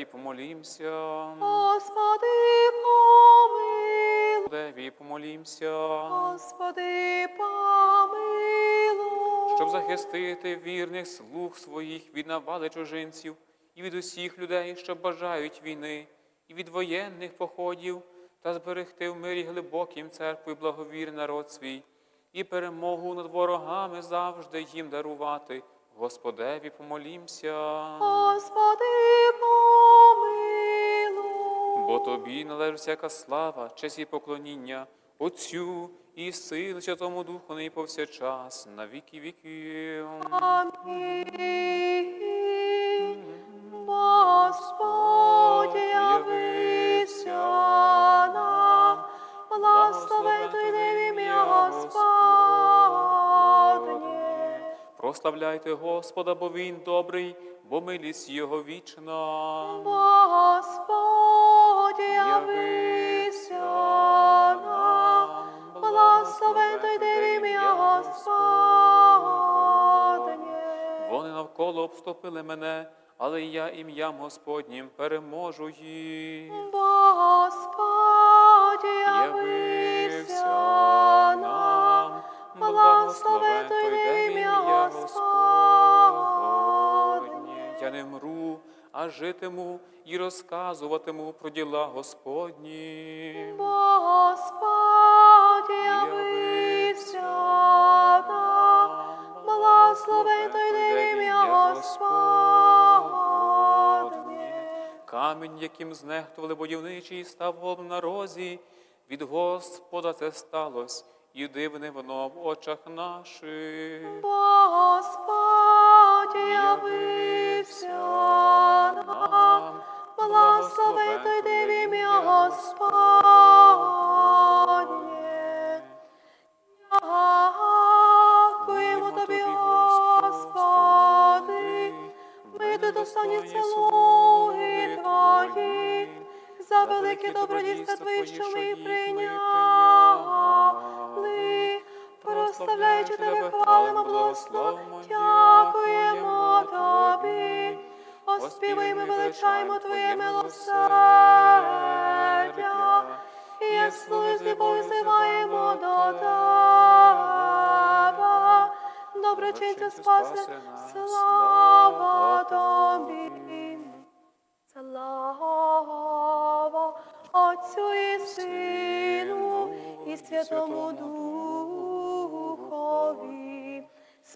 Господеві помолімся. Господи, помилуй. Господеві помолімся. Господи, помилуй. Щоб захистити вірних слуг своїх від навали чужинців і від усіх людей, що бажають війни, і від воєнних походів, та зберегти в мирі глибоким церкву і благовірний народ свій, і перемогу над ворогами завжди їм дарувати. Господеві помолімся. Господи, помилуй. Бо тобі належить всяка слава, честь і поклоніння, Отцю і Сину Святому Духу, нині повсякчас, на віки віків. Амінь. Господь Прославляйте Господа, бо Він добрий, бо милість Його вічна. Господь явився нам, благословен той де в ім'я Господнє. Вони навколо обступили мене, але я ім'ям Господнім переможу їх. Господь явився нам, благословен той ім'я Господнє. Я не мру, а житиму і розказуватиму про діла Господні. Господь явився нам, благословен той ім'я Господнє. Камінь, яким знехтували будівничий, став головним на розі. Від Господа це сталось, і дивне воно в очах наших. Господь явився нам, благословен той де в ім'я Господнє. Дякуємо тобі, Господи, ми недостанні слуги Твої, за велике добродійство Твої, що ми прийняли. Прославляючи тебе, хвалимо, благословимо, дякуємо тобі. Оспіваємо, величаємо Твоє милосердя. І як слуги з любов'ю взиваємо до тебе. Доброчинцю спаси, слава тобі. Слава Отцю і Сину і Святому Духові.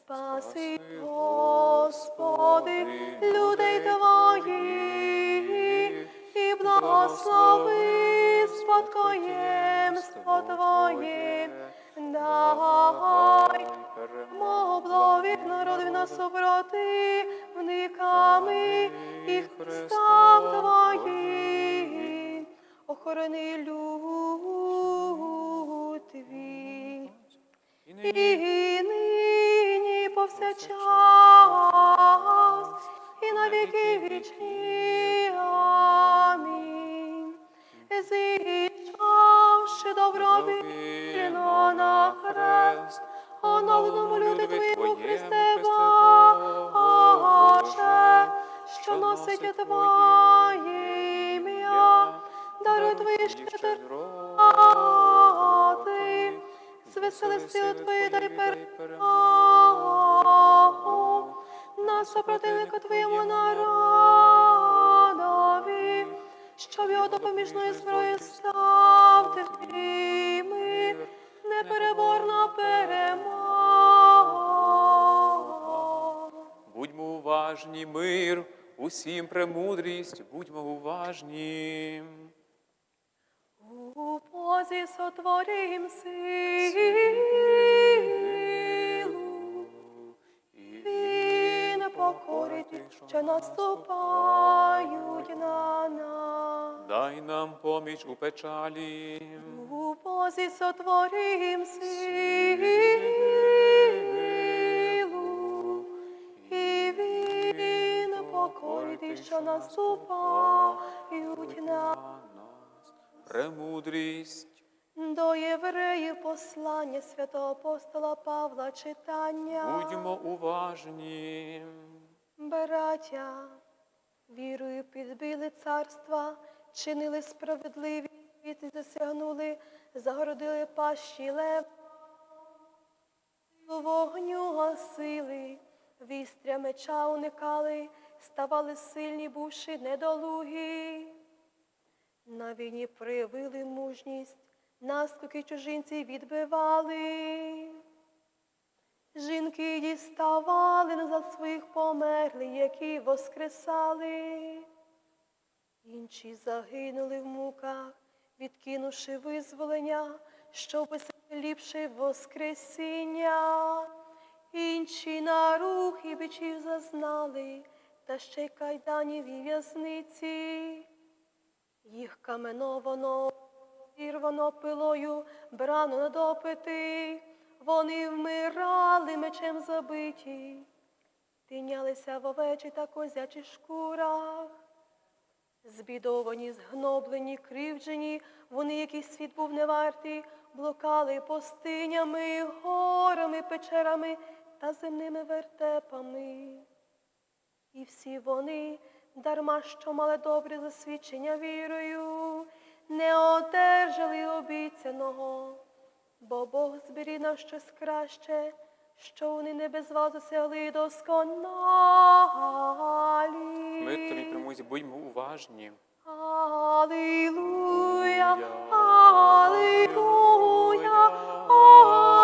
Спаси, Господи, людей Твоїх, і благослови спадкоємство Твоє. Дай мого благовіх народів нас супроти вниками і Христам Твоїм. Охорони люд твій. Повсякчас, і на віки вічні. Амінь. Зійшовши добровільно на хрест, оновленому люди Твоєму Христе Боже, що носить Твоє ім'я, даруй Твої щедроти, звесели силу Твою, дай перемогу, на супротивника Твоєму народові, щоб його допоміжною зброєю став ти твій непереборна перемога. будьмо уважні, мир, усім премудрість, будьмо уважні. У позі сотворім силу, він покорить, що наступають на нас. дай нам поміч у печалі. У позі сотворім силу, і він покорить, що наступають на нас. Премудрість. До євреїв послання святого апостола Павла читання. Будьмо уважні. Браття, вірою підбили царства, чинили справедливі, і досягнули, загородили пащі лев. Силу вогню гасили, вістря меча уникали, ставали сильні, бувши недолугі. На війні проявили мужність, наскоки чужинці відбивали. Жінки діставали назад своїх померлих, які воскресали. Інші загинули в муках, відкинувши визволення, щоб ліпше воскресіння. Інші на рух і бичів зазнали, та ще й кайданів і в'язниці. Їх каменовано, зірвано пилою, брано на допити, вони вмирали мечем забиті, тинялися в овечі та козячих шкурах. Збідовані, згноблені, кривджені, вони, який світ був не вартий, блукали пустинями, горами, печерами та земними вертепами. І всі вони, дарма що мали добре засвідчення вірою, не одержали обіцяного, бо Бог зберіг нам щось краще, що вони не без вас досягли досконалі. Ми тобі примузі, будьмо уважні. Алілуя, Алілуя,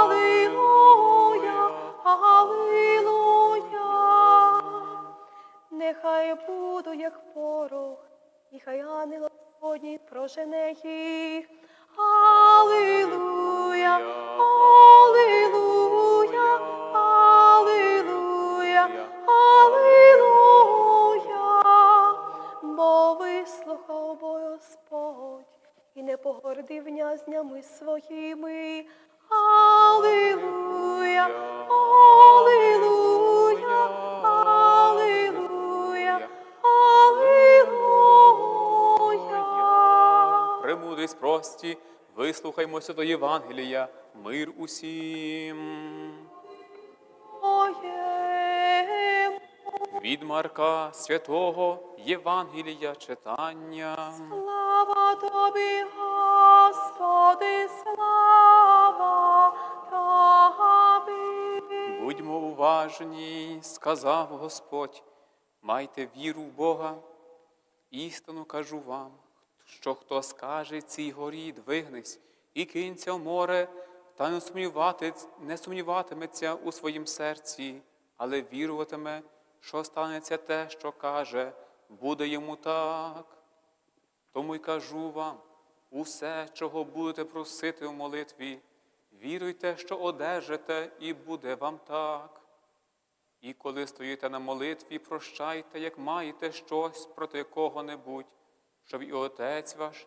Алілуя, Алілуя. Нехай буду, як порох, і хай ангел Господній прожене їх. Господь і не погордив нязнями своїми. Вислухаймося до Євангелія, мир усім. Моєму Від Марка святого Євангелія читання. Слава тобі, Господи, слава тобі. Будьмо уважні, сказав Господь, майте віру в Бога. Істину кажу вам, що хто скаже цій горі, двигнись і кинься в море, та не, сумнівати, не сумніватиметься у своїм серці, але віруватиме, що станеться те, що каже, буде йому так. Тому й кажу вам, усе, чого будете просити в молитві, віруйте, що одержите, і буде вам так. І коли стоїте на молитві, прощайте, як маєте щось проти кого-небудь, щоб і Отець ваш,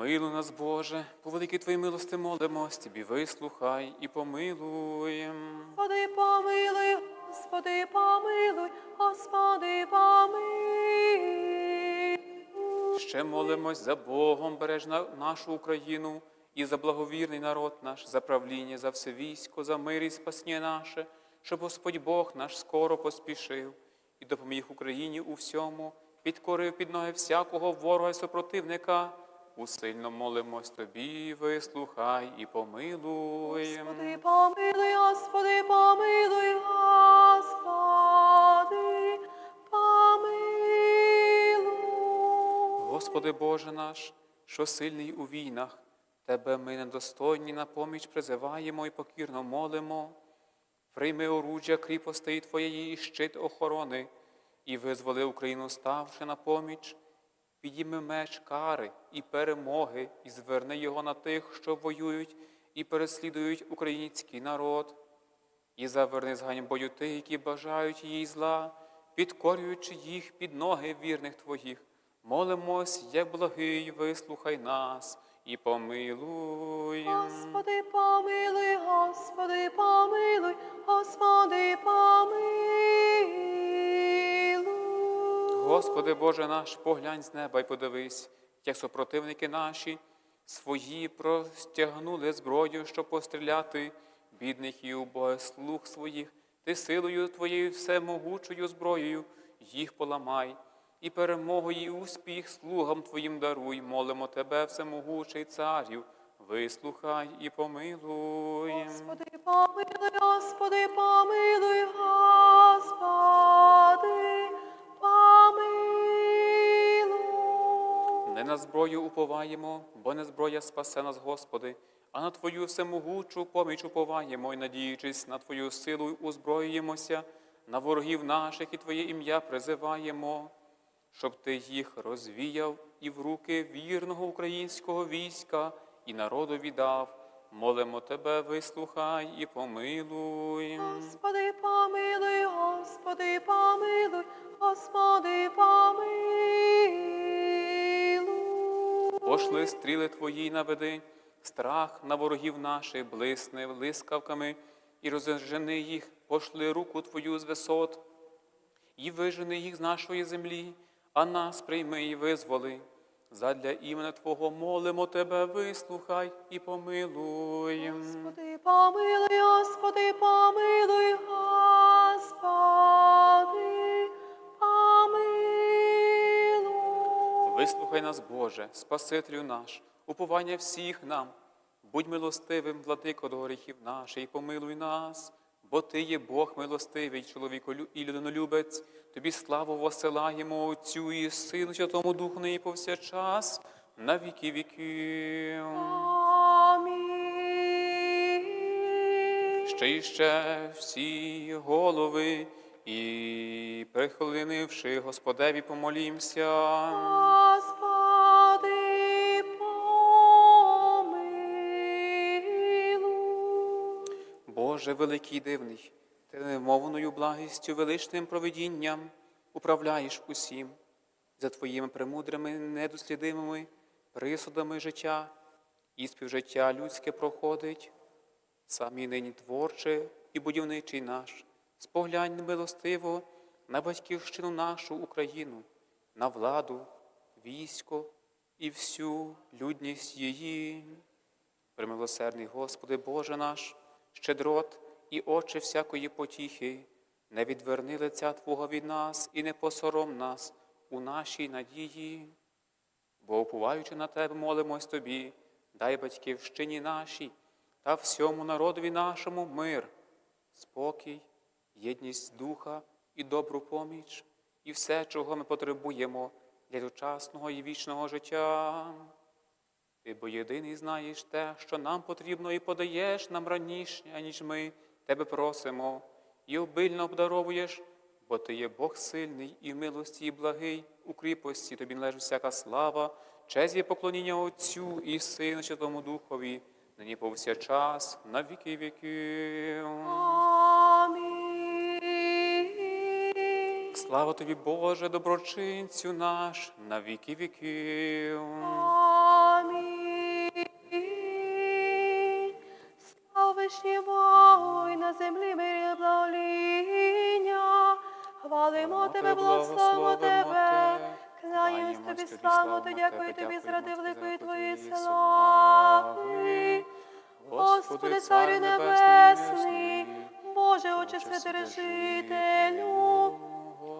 Помилуй нас, Боже, по великій Твоїй милости молимось, Тобі вислухай і помилуєм. Господи, помилуй, Господи, помилуй, Господи, помилуй. Ще молимось за Богом, береж нашу Україну і за благовірний народ наш, за правління, за все військо, за мир і спасіння наше, щоб Господь Бог наш скоро поспішив і допоміг Україні у всьому, підкорив під ноги всякого ворога і супротивника. Усильно молимось Тобі, вислухай і помилуй. Господи, помилуй, Господи, помилуй, Господи, помилуй. Господи Боже наш, що сильний у війнах, Тебе ми недостойні на поміч призиваємо і покірно молимо. Прийми оружжя кріпостей Твоєї і щит охорони, і визволи Україну, ставши на поміч підійме меч кари і перемоги, і зверне його на тих, що воюють і переслідують український народ, і заверни з ганьбою тих, які бажають їй зла, підкорюючи їх під ноги вірних твоїх. Молимось, як благий, вислухай нас і помилуй. Господи, помилуй, Господи, помилуй, Господи помилуй. Боже наш, поглянь з неба й подивись, як супротивники наші свої простягнули зброю, щоб постріляти бідних і убогих слуг своїх. Ти силою Твоєю всемогучою зброєю їх поламай, і перемогу і успіх слугам Твоїм даруй, молимо Тебе, всемогучий царю, вислухай і помилуй. Господи, помилуй, Господи, помилуй, Господи, Не на зброю уповаємо, бо не зброя спасе нас, Господи, а на Твою всемогучу поміч уповаємо і, надіючись на Твою силу, узброюємося, на ворогів наших і Твоє ім'я призиваємо, щоб Ти їх розвіяв і в руки вірного українського війська і народу віддав. Молимо Тебе, вислухай і помилуй. Господи, помилуй, Господи, помилуй, Господи, помилуй. Пошли стріли твої наведи, страх на ворогів наших, блисни блискавками, і розжени їх, пошли руку твою з висот, і вижени їх з нашої землі, а нас прийми і визволи. Задля імені Твого молимо Тебе, вислухай і помилуй. Господи, помилуй, Господи, помилуй, Господи, Вислухай нас, Боже, Спасителю наш, уповання всіх нам. Будь милостивим, владико до гріхів наших, і помилуй нас, бо Ти є Бог милостивий, чоловіколю і людинолюбець. Тобі славу восилаємо Отцю і Сину, Святому Духу, і повсякчас, на віки віків. Амінь. Ще і ще всі голови, і прихиливши Господеві, помолімся. Боже великий дивний, ти немовною благістю, величним провидінням управляєш усім, за твоїми премудрими, недослідимими присудами життя і співжиття людське проходить, самі нині творче і будівничий наш, споглянь милостиво на батьківщину нашу Україну, на владу, військо і всю людність її. Примилосердний Господи Боже наш, щедрот і очі всякої потіхи, не відверни лиця Твого від нас і не посором нас у нашій надії. Бо, уповаючи на Тебе, молимось Тобі, дай батьківщині нашій та всьому народові нашому мир, спокій, єдність духа і добру поміч, і все, чого ми потребуємо для дочасного і вічного життя. Ти бо єдиний знаєш те, що нам потрібно, і подаєш нам раніше, ніж ми тебе просимо, і обильно обдаровуєш, бо ти є Бог сильний і в милості, і благий, у кріпості тобі належить всяка слава, честь і поклоніння Отцю і Сину Святому Духові, нині повсякчас, на віки віків. Амінь. Слава тобі, Боже, доброчинцю наш, на віки віків. Землі мирі благоління. Хвалимо тебе, благословимо тебе. Кланяємось тобі, славу, ти дякую тобі заради великої твоєї слави. Господи, Царю Небесний, Боже, Отче Святережителю,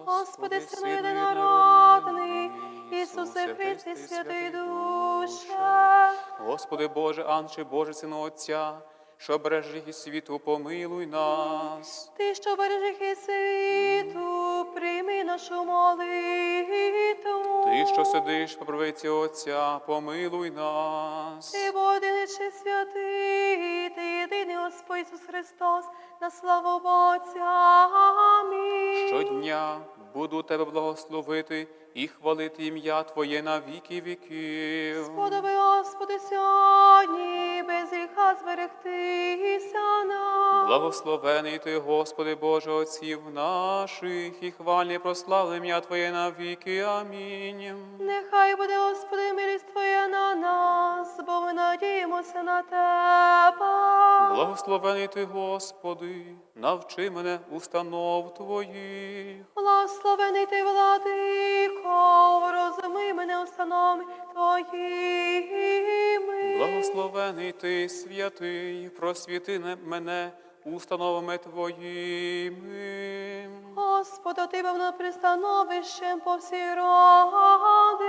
Господи, Сину єдинородний, Ісусе Христе, Святий Душе. Господи Боже, Анче Боже, Сину Отця, що бережи і світу, помилуй нас. Ти, що бережих і світу, прийми нашу молитву. Ти, що сидиш по правиці Отця, помилуй нас. Ти, бо одиничний святий, ти єдиний Господь Ісус Христос, на славу Отця. Амінь. Щодня буду тебе благословити і хвалити ім'я Твоє на віки віків. Сподоби, Господи, сьогодні без гріха зберегтися нам. Благословений ти, Господи Боже отців наших, і хвальне прославле ім'я Твоє навіки. Амінь. Нехай буде, Господи, милість Твоя на нас, бо ми надіємося на Тебе. Благословений ти, Господи, навчи мене установ Твоїх. Благословений ти, владико, розуми мене установи Твоїми. Благословений ти, святий, просвіти не- мене установами Твоїми. Господи, Ти був пристановищем по всій ради.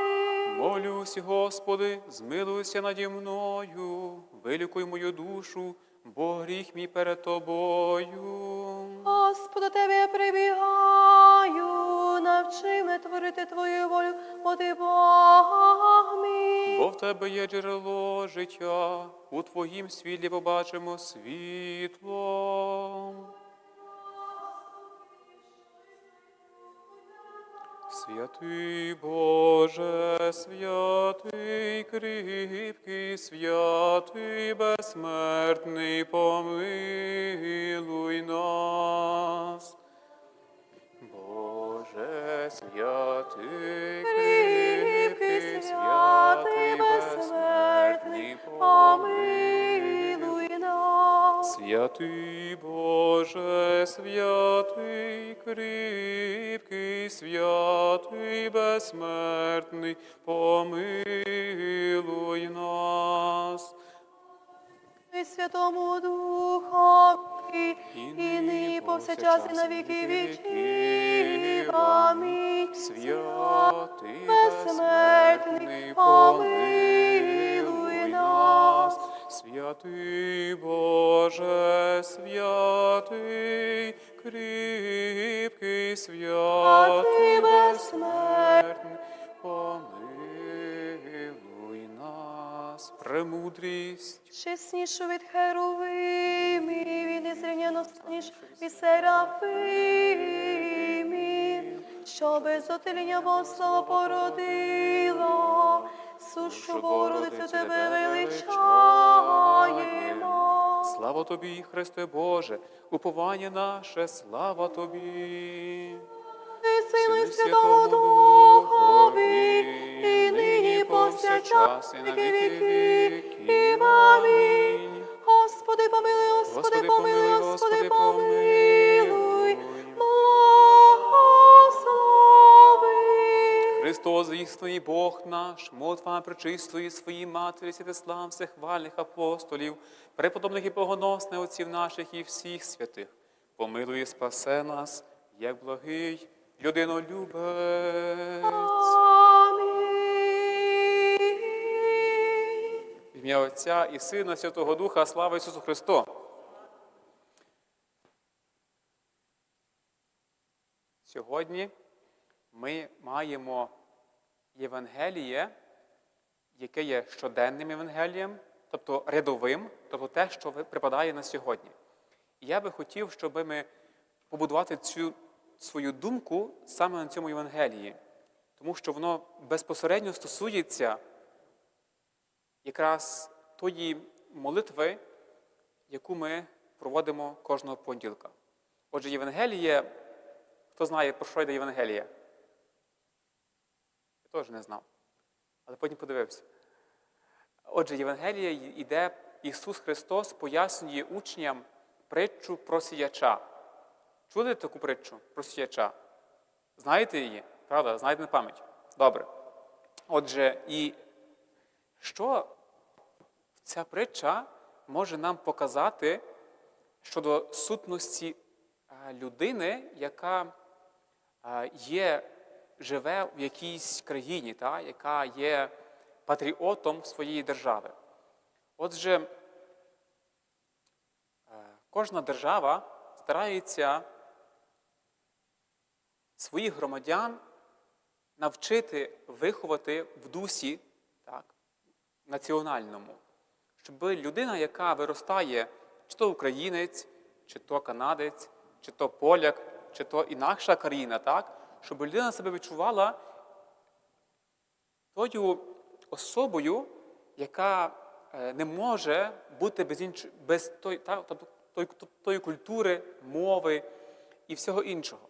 Молюсь, Господи, змилуйся наді мною, вилікуй мою душу, бо гріх мій перед Тобою. Господи, Тебе я прибігаю, навчи мене творити Твою волю, бо Ти Бог мій. Бо в Тебе є джерело життя, у Твоїм світлі побачимо світло. Святий Боже, святий кріпкий, святий безсмертний, помилуй нас. Боже, святий кріпкий, святий безсмертний, помилуй. Святий Боже, святий кріпкий, святий безсмертний, помилуй нас. І Святому Духові, і нині повсякчас і на віки віків. Амінь. Святий Чеснішу від херувимів, і незрівняно станіш від серафимів, що без отеління Богослова породила, сушу Богородицю тебе величаємо. Слава тобі, Христе Боже, уповання наше, слава тобі. І сили Святого Духові, і повсякчас, і на віки віків. Амінь. Господи, помилуй, Господи, помилуй, Господи, помилуй. Христос, істинний Бог наш, молитва пречистої своїй матері, святислав, всехвальних апостолів, преподобних і богоносних отців наших і всіх святих, помилуй і спасе нас, як благий людинолюбець. Ім'я Отця і Сина, Святого Духа, слава Ісусу Христу! Сьогодні ми маємо Євангеліє, яке є щоденним Євангелієм, тобто рядовим, тобто те, що припадає на сьогодні. І я би хотів, щоб ми побудувати цю свою думку саме на цьому Євангелії, тому що воно безпосередньо стосується якраз тої молитви, яку ми проводимо кожного понеділка. Отже, Євангеліє, хто знає, про що йде Євангеліє? Я теж не знав, але потім подивився. Отже, Євангеліє йде, Ісус Христос пояснює учням притчу про сіяча. Чули таку притчу про сіяча? Знаєте її? Правда? Знаєте на пам'ять? Добре. Отже, і що ця притча може нам показати щодо сутності е, людини, яка е, є, живе в якійсь країні, та, яка є патріотом своєї держави. Отже, е, кожна держава старається своїх громадян навчити виховати в дусі так, національному, щоб людина, яка виростає, чи то українець, чи то канадець, чи то поляк, чи то інакша країна, так, щоб людина себе відчувала тою особою, яка е, не може бути без інш... без той, та, тобто той- тої культури, мови і всього іншого.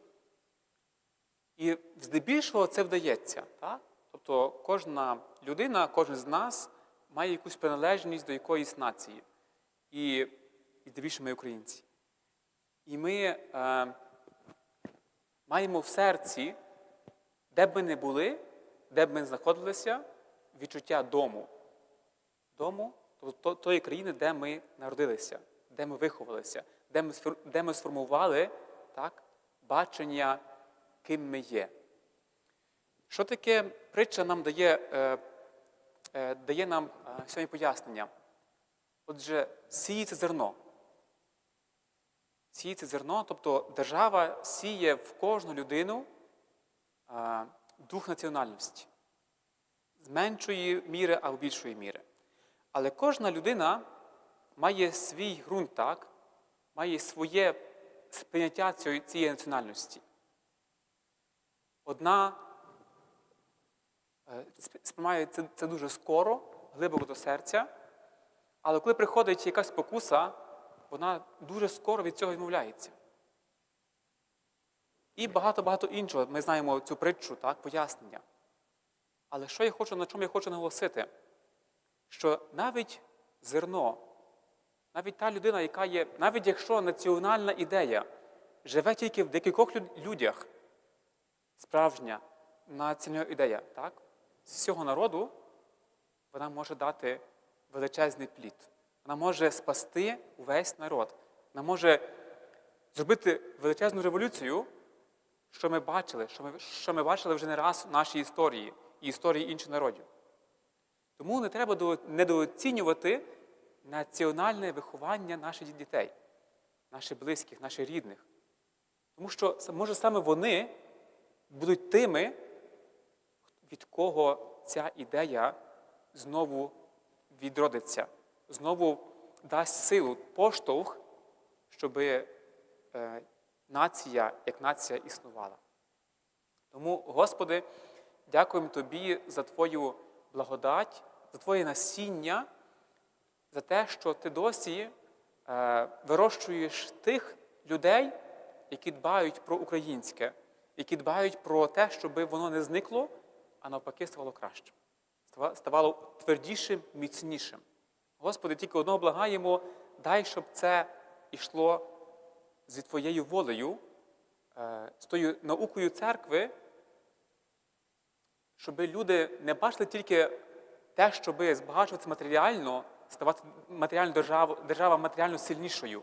І здебільшого це вдається. Так? Тобто кожна людина, кожен з нас має якусь приналежність до якоїсь нації. І, і здебільшого ми українці. І ми е, маємо в серці, де б ми не були, де б ми знаходилися, відчуття дому. Дому, тобто тої країни, де ми народилися, де ми виховалися, де ми, де ми сформували так, бачення, ким ми є. Що таке притча нам дає, е, дає нам е, сьогодні пояснення? Отже, сіється зерно. Сіється зерно, тобто держава сіє в кожну людину е, дух національності з меншої міри або більшої міри. Але кожна людина має свій ґрунт, так? має своє сприйняття цієї, національності. Одна е, сприймає це, це дуже скоро, глибоко до серця, але коли приходить якась покуса, вона дуже скоро від цього відмовляється. І багато-багато іншого. Ми знаємо цю притчу, так, пояснення. Але що я хочу, на чому я хочу наголосити? Що навіть зерно, навіть та людина, яка є, навіть якщо національна ідея живе тільки в декількох людях, справжня національна ідея, так? З всього народу, вона може дати величезний плід. Вона може спасти увесь народ. Вона може зробити величезну революцію, що ми бачили, що ми, що ми бачили вже не раз в нашій історії і історії інших народів. Тому не треба недооцінювати національне виховання наших дітей, наших близьких, наших рідних. Тому що може саме вони будуть тими, від кого ця ідея знову відродиться, знову дасть силу, поштовх, щоб е, нація як нація існувала. Тому, Господи, дякуємо Тобі за Твою благодать, за Твоє насіння, за те, що Ти досі е, вирощуєш тих людей, які дбають про українське, які дбають про те, щоб воно не зникло, а навпаки ставало кращим, ставало твердішим, міцнішим. Господи, тільки одного благаємо, дай, щоб це йшло зі Твоєю волею, е, з тою наукою церкви, щоб люди не бачили тільки те, щоб збагачуватися матеріально, ставати матеріально держава, держава матеріально сильнішою,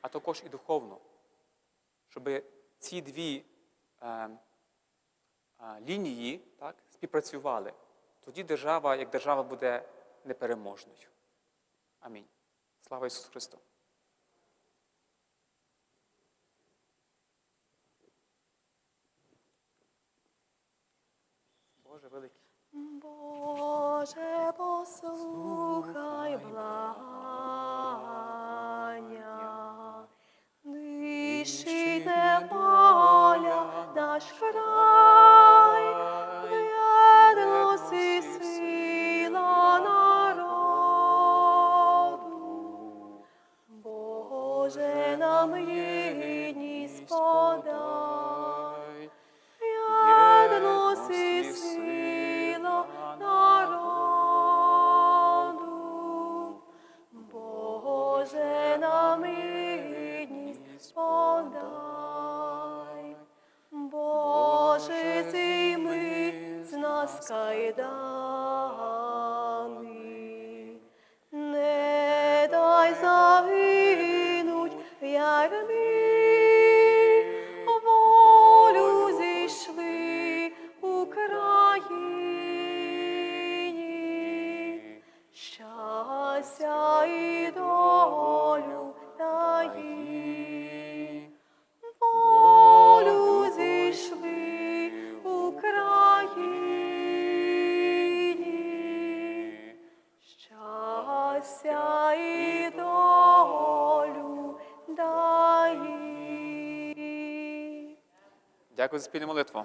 а також і духовно. Щоб ці дві е, лінії так, співпрацювали. Тоді держава, як держава, буде непереможною. Амінь. Слава Ісусу Христу! Боже великий. Боже, послухай благання, нищить неволя наш край, єдності сила народу. Боже, нам єдність подай, нас Дякую за спільну молитву.